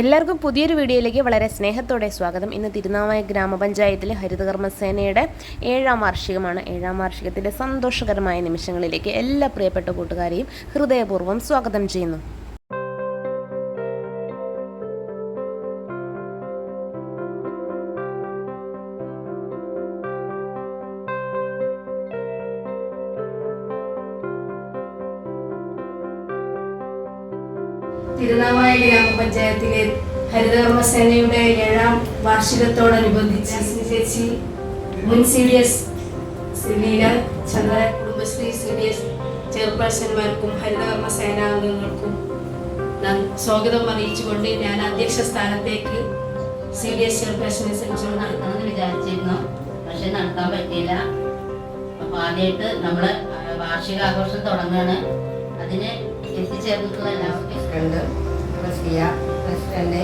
എല്ലാവർക്കും പുതിയൊരു വീഡിയോയിലേക്ക് വളരെ സ്നേഹത്തോടെ സ്വാഗതം. ഇന്ന് തിരുനാവായ ഗ്രാമപഞ്ചായത്തിലെ ഹരിതകർമ്മസേനയുടെ ഏഴാം വാർഷികമാണ്. ഏഴാം വാർഷികത്തിന്റെ സന്തോഷകരമായ നിമിഷങ്ങളിലേക്ക് എല്ലാ പ്രിയപ്പെട്ട കൂട്ടുകാരെയും ഹൃദയപൂർവം സ്വാഗതം ചെയ്യുന്നു. തിരുനാവായ ഗ്രാമപഞ്ചായത്തിലെ ഹരിതകർമ്മസേനയുടെ ഏഴാം വാർഷികത്തോടനുബന്ധിച്ച് ചേച്ചി മുൻ C D S Leela Chandra Kudumbashree C D S ചെയർപേഴ്സൺമാർക്കും ഹരിതകർമ്മ സേനാംഗങ്ങൾക്കും സ്വാഗതം അറിയിച്ചുകൊണ്ട് ഞാൻ അധ്യക്ഷ സ്ഥാനത്തേക്ക് സി ഡി എസ് ചെയർപേഴ്സണെ ശ്രമിച്ചു നടത്തണമെന്ന് വിചാരിച്ചിരുന്നു. പക്ഷെ നടത്താൻ പറ്റിയില്ല. അപ്പൊ ആദ്യമായിട്ട് നമ്മൾ വാർഷികാഘോഷം തുടങ്ങുകയാണ് അതിന് എത്തിച്ചേർന്നിട്ടുള്ള എല്ലാവർക്കും president Raziya president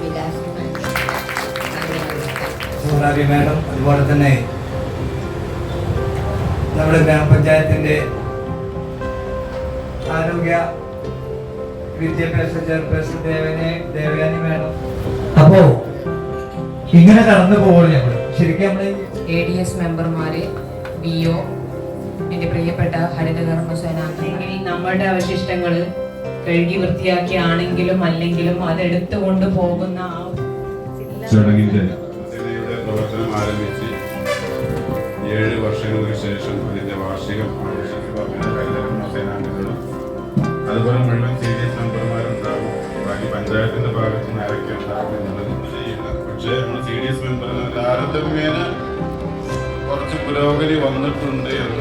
Vilas Surabi madam അതുപോലെ തന്നെ നമ്മുടെ ഗ്രാമപഞ്ചായത്തിന്റെ ആരോഗ്യ വിദ്യാഭ്യാസ ചെയർപേഴ്സൺ ദേവനെ ദേവയാനി മാഡം. അപ്പോ ഇങ്ങനെ കടന്നു പോകുള്ളൂ നമ്മൾ ശരിക്കും നമ്മൾ എ ഡി എസ് മെമ്പർമാര് ബി ഒ എന്റെ പ്രിയപ്പെട്ട ഹരിതകർമ്മ സേനാംഗങ്ങൾ നമ്മളുടെ അവശിഷ്ടങ്ങൾ കഴുകി വൃത്തിയാക്കിയാണെങ്കിലും അല്ലെങ്കിലും അതെടുത്തുകൊണ്ട് പോകുന്ന ആ ചടങ്ങിന്റെ പ്രവർത്തനം ആരംഭിച്ച് ഏഴ് വർഷങ്ങൾക്ക് ശേഷം അതിന്റെ വാർഷികം അതുപോലെ മുഴുവൻ സി ഡി എസ് മെമ്പർമാരുണ്ടാകും ബാക്കി പഞ്ചായത്തിന്റെ ഭാഗത്ത് നിന്ന് ആരൊക്കെ ഉണ്ടാകും എന്നുള്ളത് നമ്മൾ പക്ഷേ നമ്മൾ സി ഡി എസ് മെമ്പർ താരതമ്യേന കുറച്ച് പുരോഗതി വന്നിട്ടുണ്ട് എന്നുള്ളതാണ്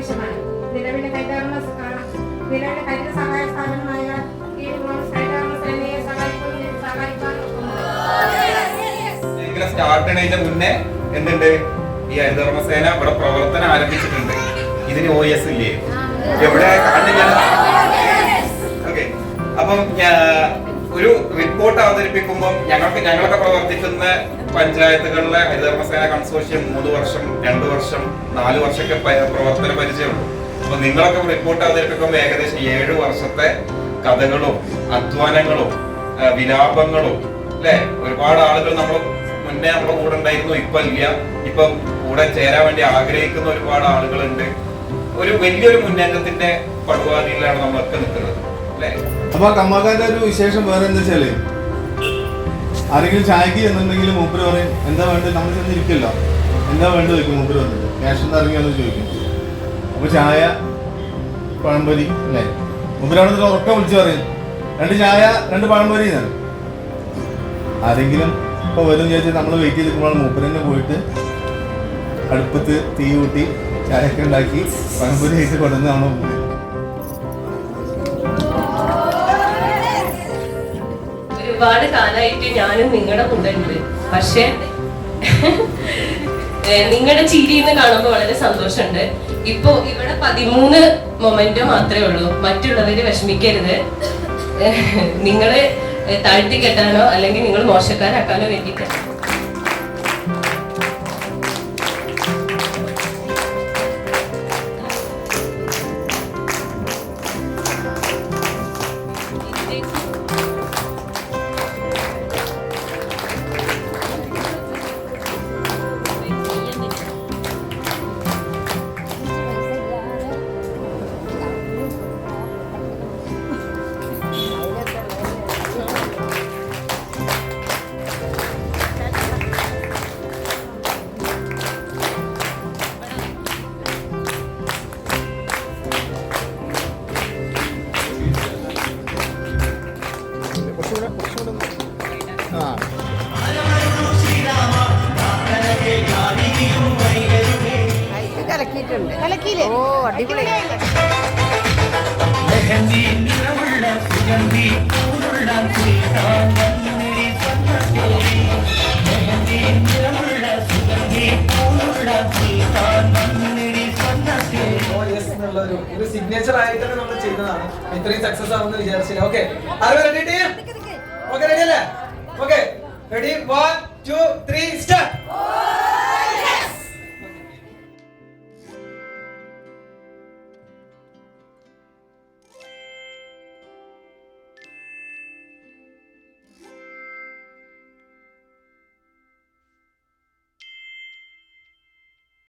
അത്യാവശ്യമാണ് നിലവിലെ ഹരിതകർമ്മ ആ, നിലവിലെ കൈത സഹായ സ്ഥാപനമായ ഈ സഹായിക്കാൻ സ്റ്റാർട്ട് മുന്നേ എന്തുണ്ട്? ഈ ഹരിതകർമ്മസേന ഇവിടെ പ്രവർത്തനം ആരംഭിച്ചിട്ടുണ്ട്. ഇതിന് ഒ എസ് ഇല്ലേ? എവിടെ? കാണുന്നില്ല. ഓക്കെ അപ്പം റിപ്പോർട്ട് അവതരിപ്പിക്കുമ്പോൾ ഞങ്ങൾക്ക് ഞങ്ങളൊക്കെ പ്രവർത്തിക്കുന്ന പഞ്ചായത്തുകളിലെ ഹരിതകർമ്മസേന കൺസോഷ്യം മൂന്ന് വർഷം രണ്ട് വർഷം നാല് വർഷമൊക്കെ പ്രവർത്തന പരിചയമുണ്ട് അപ്പൊ നിങ്ങളൊക്കെ റിപ്പോർട്ട് അവതരിപ്പിക്കുമ്പോൾ ഏകദേശം ഏഴ് വർഷത്തെ കഥകളും അധ്വാനങ്ങളും വിലാപങ്ങളും അല്ലെ? ഒരുപാട് ആളുകൾ നമ്മൾ മുന്നേ നമ്മുടെ കൂടെ ഉണ്ടായിരുന്നു ഇപ്പൊ ഇല്ല. ഇപ്പൊ കൂടെ ചേരാൻ വേണ്ടി ആഗ്രഹിക്കുന്ന ഒരുപാട് ആളുകളുണ്ട്. ഒരു വലിയൊരു മുന്നേറ്റത്തിന്റെ പടുവാതിയിലാണ് നമ്മളൊക്കെ നിൽക്കുന്നത് അല്ലെ? അപ്പൊ കമ്മാക്കാരുടെ ഒരു വിശേഷം വേറെ എന്താ വെച്ചാൽ? ആരെങ്കിലും ചായക്ക് ചെന്നുണ്ടെങ്കിൽ മൂപ്പര് പറയും എന്താ വേണ്ടത്? നമ്മൾ ചെന്നിരിക്കല്ലോ. എന്താ വേണ്ടത്? ചോദിക്കും മൂപ്പര് വന്നിട്ട് ക്യാഷ് എന്താ ഇറങ്ങിയാന്ന് ചോദിക്കും. അപ്പൊ ചായ പഴംപൊരി അല്ലേ? മൂപ്പര് അവിടെ നിന്ന് ഉറക്കം വിളിച്ച് പറയും. രണ്ട് ചായ രണ്ട് പഴംപൊരി എന്നാണ് ആരെങ്കിലും ഇപ്പൊ വരും ചോദിച്ചാൽ നമ്മൾ വെയിറ്റ് ചെയ്തിരിക്കുമ്പോഴാണ് മൂപ്പര് തന്നെ പോയിട്ട് അടുപ്പത്ത് തീ കൂട്ടി ചായയൊക്കെ ഉണ്ടാക്കി പഴംപൊരി ആയിട്ട് കൊണ്ടുവന്ന് നമ്മൾ ഒരുപാട് കാലമായിട്ട് ഞാനും നിങ്ങളുടെ കൂടെ ഉണ്ട് പക്ഷെ നിങ്ങളുടെ ചിരിന്ന് കാണുമ്പോൾ വളരെ സന്തോഷമുണ്ട്. ഇപ്പോ ഇവിടെ പതിമൂന്ന് മൊമെന്റ് മാത്രമേ ഉള്ളൂ. മറ്റുള്ളവര് വിഷമിക്കരുത്. നിങ്ങളെ താഴ്ത്തി കെട്ടാനോ അല്ലെങ്കിൽ നിങ്ങൾ മോശക്കാരാക്കാനോ വേണ്ടിയിട്ട്. കലക്കിയിട്ടുണ്ട്. കലക്കിയില്ലേ? ഓ അടിപൊളി. സുൽത്താൻ ഒരു ഒരു സിഗ്നേച്ചർ ആയിട്ട് നമ്മൾ ചെയ്യുന്നതാണ് ഇത്രയും സക്സസ് ആവുമെന്ന് വിചാരിച്ചില്ല. ഓക്കെ ആരും റെഡി ടീം ഓക്കെ റെഡി അല്ലേ? Okay ready one two three start